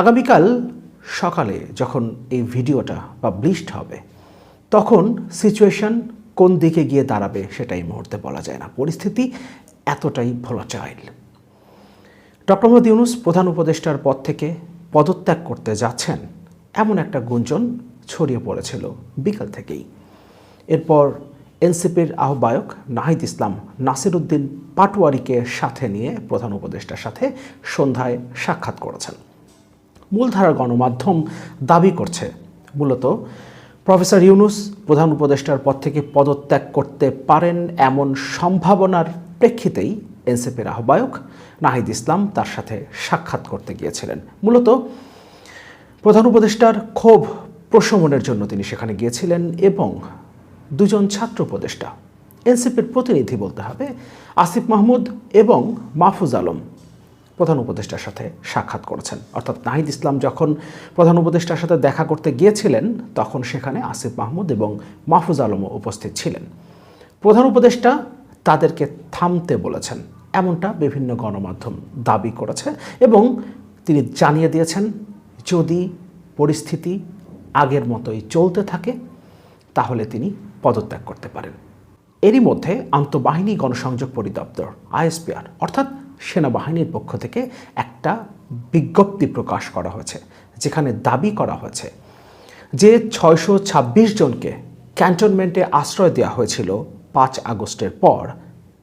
আগামীকাল সকালে যখন এই ভিডিওটা পাবলিশড হবে, তখন সিচুয়েশন কোন দিকে গিয়ে দাঁড়াবে সেটাই মুহূর্তে বলা যায় না। পরিস্থিতি এতটাই ভোলাচাইল ডক্টর মোহাম্মদ ইউনুস প্রধান উপদেষ্টার পদ থেকে পদত্যাগ করতে যাচ্ছেন, এমন একটা গুঞ্জন ছড়িয়ে পড়েছিল বিকাল থেকেই। এরপর এনসিপির আহ্বায়ক নাহিদ ইসলাম নাসির উদ্দিন পাটোয়ারিকে সাথে নিয়ে প্রধান উপদেষ্টার সাথে সন্ধ্যায় সাক্ষাৎ করেছেন। মূলধারার গণমাধ্যম দাবি করছে। মূলত, প্রফেসর ইউনুস প্রধান উপদেষ্টার পদ থেকে পদত্যাগ করতে পারেন এমন সম্ভাবনার প্রেক্ষিতেই এনসিপির আহ্বায়ক নাহিদ ইসলাম তার সাথে সাক্ষাৎ করতে গিয়েছিলেন। মূলত, প্রধান উপদেষ্টার ক্ষোভ প্রশমনের জন্য তিনি সেখানে গিয়েছিলেন এবং দুজন ছাত্র উপদেষ্টা, এনসিপির প্রতিনিধি বলতে হবে, আসিফ মাহমুদ এবং মাহফুজ আলম। প্রধান উপদেষ্টার সাথে সাক্ষাৎ করেছেন। অর্থাৎ নাহিদ ইসলাম যখন প্রধান উপদেষ্টার সাথে দেখা করতে গিয়েছিলেন, তখন সেখানে আসিফ মাহমুদ এবং মাহফুজ আলমও উপস্থিত ছিলেন। প্রধান উপদেষ্টা তাদেরকে থামতে বলেছেন, এমনটা বিভিন্ন গণমাধ্যম দাবি করেছে এবং তিনি জানিয়ে দিয়েছেন, যদি পরিস্থিতি আগের মতোই চলতে থাকে, তাহলে তিনি পদত্যাগ করতে পারেন। এরই মধ্যে আন্তঃবাহিনী গণসংযোগ পরিদপ্তর, আইএসপিআর, অর্থাৎ সেনাবাহিনীর পক্ষ থেকে একটা বিজ্ঞপ্তি প্রকাশ করা হয়েছে, যেখানে দাবি করা হয়েছে যে ছয়শো ছাব্বিশ জনকে ক্যান্টনমেন্টে আশ্রয় দেওয়া হয়েছিল পাঁচ আগস্টের পর।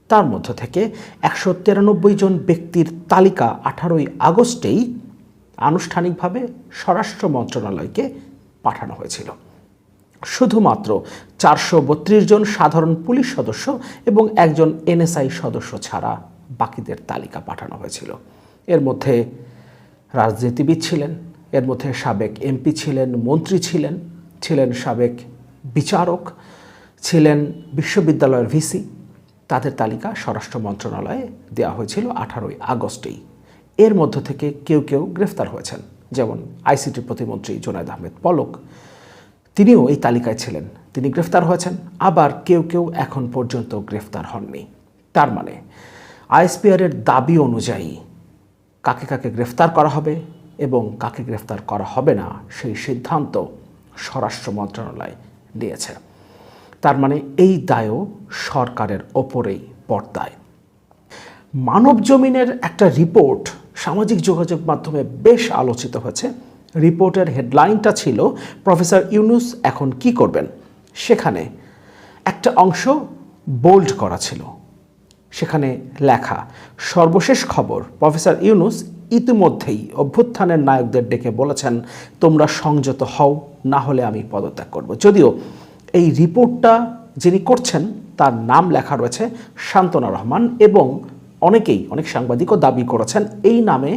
তার মধ্য থেকে একশো তিরানব্বই জন ব্যক্তির তালিকা আঠারোই আগস্টেই আনুষ্ঠানিকভাবে স্বরাষ্ট্র মন্ত্রণালয়কে পাঠানো হয়েছিল। শুধুমাত্র চারশো বত্রিশ জন সাধারণ পুলিশ সদস্য এবং একজন এনএসআই সদস্য ছাড়া বাকিদের তালিকা পাঠানো হয়েছিল। এর মধ্যে রাজনীতিবিদ ছিলেন, এর মধ্যে সাবেক এমপি ছিলেন, মন্ত্রী ছিলেন ছিলেন সাবেক বিচারক, ছিলেন বিশ্ববিদ্যালয়ের ভিসি। তাদের তালিকা স্বরাষ্ট্র মন্ত্রণালয়ে দেওয়া হয়েছিল আঠারোই আগস্টেই। এর মধ্য থেকে কেউ কেউ গ্রেফতার হয়েছেন, যেমন আইসিটি প্রতিমন্ত্রী জোনায়দ আহমেদ পলক। তিনিও এই তালিকায় ছিলেন, তিনি গ্রেফতার হয়েছেন, আবার কেউ কেউ এখন পর্যন্ত গ্রেফতার হননি। তার মানে আইএসপিআরের দাবি অনুযায়ী কাকে কাকে গ্রেফতার করা হবে এবং কাকে গ্রেফতার করা হবে না সেই সিদ্ধান্ত স্বরাষ্ট্র মন্ত্রণালয় নিয়েছে তার মানে এই দায়ও সরকারের ওপরেই পর্দায়। মানব জমিনের একটা রিপোর্ট সামাজিক যোগাযোগ মাধ্যমে বেশ আলোচিত হয়েছে। রিপোর্টের হেডলাইনটা ছিল, প্রফেসর ইউনুস এখন কি করবেন? সেখানে একটা অংশ বোল্ড করা ছিল। সেখানে লেখা। সর্বশেষ খবর, প্রফেসর ইউনুস ইতিমধ্যেই অভ্যুত্থানের নায়কদের ডেকে বলেছেন, তোমরা সংযত হও, না হলে আমি পদত্যাগ করব। যদিও এই রিপোর্টটা যিনি করছেন, তার নাম লেখা রয়েছে শান্তনা রহমান এবং অনেকেই, অনেক সাংবাদিকও দাবি করেছেন, এই নামে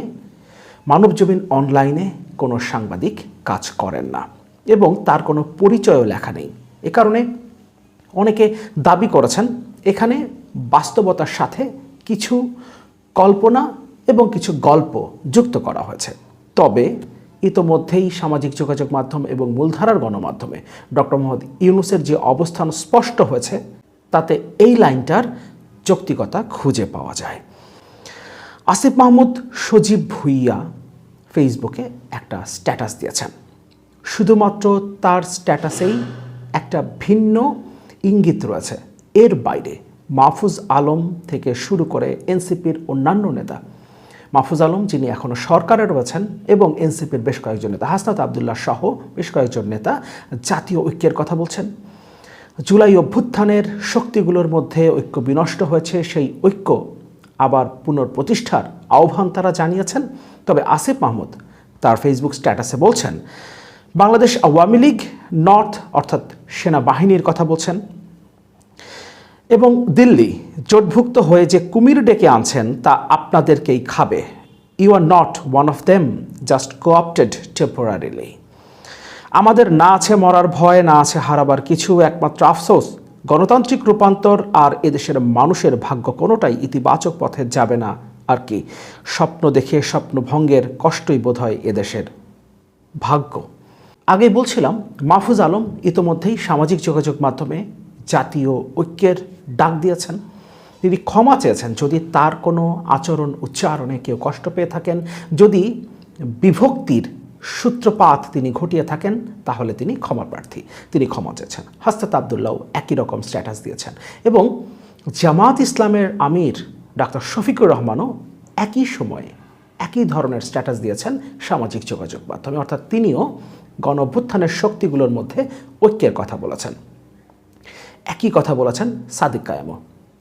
মানবজমিন অনলাইনে কোনো সাংবাদিক কাজ করেন না এবং তার কোনো পরিচয়ও লেখা নেই। এ কারণে অনেকে দাবি করেছেন এখানে বাস্তবতার সাথে কিছু কল্পনা এবং কিছু গল্প যুক্ত করা হয়েছে। তবে ইতোমধ্যেই সামাজিক যোগাযোগ মাধ্যম এবং মূলধারার গণমাধ্যমে ডক্টর মোহাম্মদ ইউনুসের যে অবস্থান স্পষ্ট হয়েছে, তাতে এই লাইনটার যৌক্তিকতা খুঁজে পাওয়া যায়। আসিফ মাহমুদ সজীব ভুইয়া ফেসবুকে একটা স্ট্যাটাস দিয়েছেন। শুধুমাত্র তার স্ট্যাটাসেই একটা ভিন্ন ইঙ্গিত রয়েছে। এর বাইরে মাহফুজ আলম থেকে শুরু করে এনসিপির অন্যান্য নেতা। মাহফুজ আলম যিনি এখনও সরকারে রয়েছেন এবং এনসিপির বেশ কয়েকজন নেতা, হাসনাত আবদুল্লাহ সহ বেশ কয়েকজন নেতা জাতীয় ঐক্যের কথা বলছেন। জুলাই অভ্যুত্থানের শক্তিগুলোর মধ্যে ঐক্য বিনষ্ট হয়েছে, সেই ঐক্য আবার পুনঃপ্রতিষ্ঠার আহ্বান তারা জানিয়েছেন। তবে আসিফ মাহমুদ তার ফেসবুক স্ট্যাটাসে বলছেন বাংলাদেশ আওয়ামী লীগ, নর্থ অর্থাৎ সেনাবাহিনীর কথা বলছেন। এবং দিল্লি জোটভুক্ত হয়ে যে কুমির ডেকে আনছেন, তা আপনাদেরকেই খাবে। You are not one of them just coopted temporarily আমাদের না আছে মরার ভয়, না আছে হারাবার কিছু, একমাত্র আফসোস, গণতান্ত্রিক রূপান্তর আর এদেশের মানুষের ভাগ্য কোনোটাই ইতিবাচক পথে যাবে না। আর কি, স্বপ্ন দেখে স্বপ্নভঙ্গের কষ্টই বোধ হয় এদেশের ভাগ্য। আগে বলছিলাম, মাহফুজ আলম ইতোমধ্যেই সামাজিক যোগাযোগ মাধ্যমে জাতীয় ঐক্যের ডাক দিয়েছেন। তিনি ক্ষমা চেয়েছেন, যদি তার কোনো আচরণ উচ্চারণে কেউ কষ্ট পেয়ে থাকেন, যদি বিভক্তির সূত্রপাত তিনি ঘটিয়ে থাকেন, তাহলে তিনি ক্ষমা প্রার্থী। তিনি ক্ষমা চেয়েছেন। হাস্তাত আবদুল্লাহ একই রকম স্ট্যাটাস দিয়েছেন। এবং জামাত ইসলামের আমির ডাক্তার শফিকুর রহমানও একই সময়ে একই ধরনের স্ট্যাটাস দিয়েছেন সামাজিক যোগাযোগ মাধ্যমে। অর্থাৎ তিনিও গণ অভ্যুত্থানের শক্তিগুলোর মধ্যে ঐক্যের কথা বলেছেন। একই কথা বলেছেন সাদিক কায়ামো,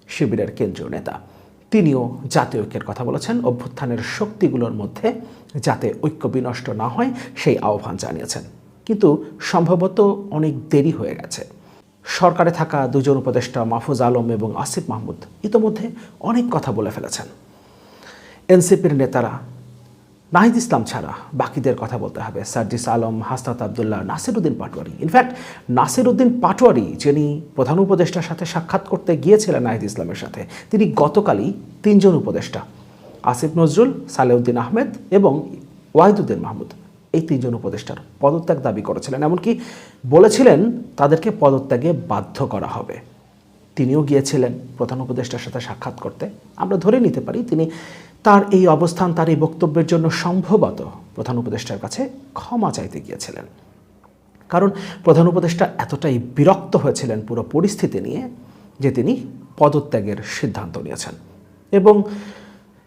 শিবিরের কেন্দ্রীয় নেতা। তিনিও জাতীয় ঐক্যের কথা বলেছেন, অভ্যুত্থানের শক্তিগুলোর মধ্যে যাতে ঐক্য বিনষ্ট না হয় সেই আহ্বান জানিয়েছেন। কিন্তু সম্ভবত অনেক দেরি হয়ে গেছে। সরকারে থাকা দুজন উপদেষ্টা মাহফুজ আলম এবং আসিফ মাহমুদ ইতোমধ্যে অনেক কথা বলে ফেলেছেন। এনসিপির নেতারা নাহিদ ইসলাম ছাড়া বাকিদের কথা বলতে হবে। সার্জিস আলম, হাসনাত আবদুল্লাহ, নাসিরুদ্দিন পাটোয়ারি। ইনফ্যাক্ট নাসিরুদ্দিন পাটোয়ারি, যিনি প্রধান উপদেষ্টার সাথে সাক্ষাৎ করতে গিয়েছিলেন নাহিদ ইসলামের সাথে, তিনি গতকালই তিনজন উপদেষ্টা, আসিফ নজরুল, সালেউদ্দিন আহমেদ এবং ওয়াহিদুদ্দিন মাহমুদ, এই তিনজন উপদেষ্টার পদত্যাগ দাবি করেছিলেন। এমনকি বলেছিলেন তাদেরকে পদত্যাগে বাধ্য করা হবে। তিনিও গিয়েছিলেন প্রধান উপদেষ্টার সাথে সাক্ষাৎ করতে। আমরা ধরে নিতে পারি তিনি তার এই অবস্থান তার এই বক্তব্যের জন্য সম্ভবত প্রধান উপদেষ্টার কাছে ক্ষমা চাইতে গিয়েছিলেন। কারণ প্রধান উপদেষ্টা এতটাই বিরক্ত হয়েছিলেন পুরো পরিস্থিতি নিয়ে যে তিনি পদত্যাগের সিদ্ধান্ত নিয়েছেন। এবং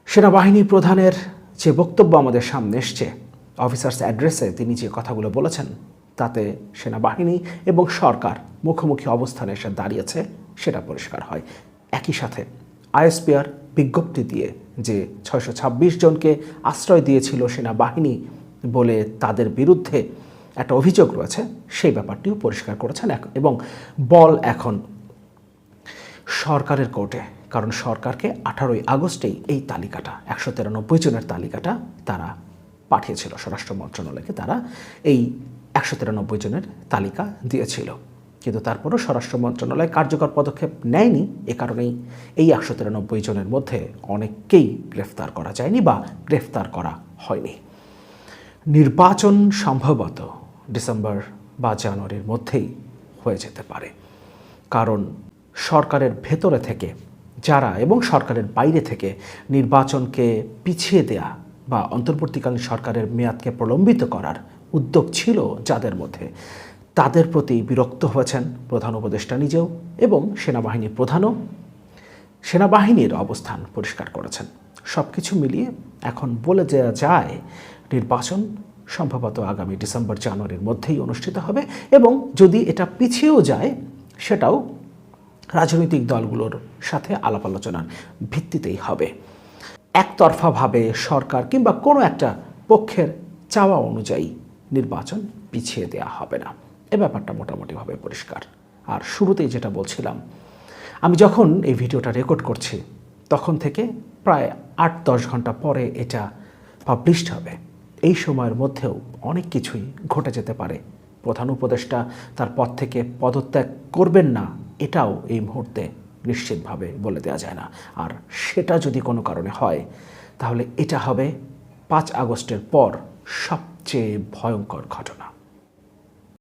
সেনাবাহিনী প্রধানের যে বক্তব্য আমাদের সামনে এসছে, অফিসার্স অ্যাড্রেসে তিনি যে কথাগুলো বলেছেন, তাতে সেনাবাহিনী এবং সরকার মুখোমুখি অবস্থানে এসে দাঁড়িয়েছে, সেটা পরিষ্কার হয়। একই সাথে আইএসপিআর বিজ্ঞপ্তি দিয়ে যে ছয়শো ছাব্বিশ জনকে আশ্রয় দিয়েছিল সেনাবাহিনী বলে তাদের বিরুদ্ধে একটা অভিযোগ রয়েছে, সেই ব্যাপারটিও পরিষ্কার করেছেন এবং বল এখন সরকারের কোর্টে। কারণ সরকারকে আঠারোই আগস্টেই এই তালিকাটা, একশো তিরানব্বই জনের তালিকাটা তারা পাঠিয়েছিল, স্বরাষ্ট্র মন্ত্রণালয়কে তারা এই একশো তিরানব্বই জনের তালিকা দিয়েছিল। কিন্তু তারপরও স্বরাষ্ট্র মন্ত্রণালয় কার্যকর পদক্ষেপ নেয়নি এ কারণেই। এই একশো তিরানব্বই জনের মধ্যে অনেককেই গ্রেফতার করা যায়নি বা গ্রেফতার করা হয়নি। নির্বাচন সম্ভবত ডিসেম্বর বা জানুয়ারির মধ্যেই হয়ে যেতে পারে। কারণ সরকারের ভেতরে থেকে যারা এবং সরকারের বাইরে থেকে নির্বাচনকে পিছিয়ে দেয়া বা অন্তর্বর্তীকালীন সরকারের মেয়াদকে প্রলম্বিত করার উদ্যোগ ছিল যাদের মধ্যে। তাদের প্রতি বিরক্ত হয়েছেন প্রধান উপদেষ্টা নিজেও এবং সেনাবাহিনী প্রধানও। সেনাবাহিনীর অবস্থান পরিষ্কার করেছেন। সব কিছু মিলিয়ে এখন বলে দেওয়া যায়, নির্বাচন সম্ভবত আগামী ডিসেম্বর, জানুয়ারির মধ্যেই অনুষ্ঠিত হবে এবং যদি এটা পিছিয়েও যায়, সেটাও রাজনৈতিক দলগুলোর সাথে আলাপ আলোচনার ভিত্তিতেই হবে। একতরফাভাবে সরকার কিংবা কোনো একটা পক্ষের চাওয়া অনুযায়ী নির্বাচন পিছিয়ে দেওয়া হবে না। এ ব্যাপারটা মোটামুটিভাবে পরিষ্কার। আর শুরুতেই যেটা বলছিলাম, আমি যখন এই ভিডিওটা রেকর্ড করছি, তখন থেকে প্রায় আট দশ ঘণ্টা পরে এটা পাবলিশড হবে। এই সময়ের মধ্যেও অনেক কিছুই ঘটে যেতে পারে। প্রধান উপদেষ্টা তার পদ থেকে পদত্যাগ করবেন না, এটাও এই মুহূর্তে নিশ্চিতভাবে বলে দেওয়া যায় না। আর সেটা যদি কোনো কারণে হয়, তাহলে এটা হবে পাঁচ আগস্টের পর সবচেয়ে ভয়ঙ্কর ঘটনা।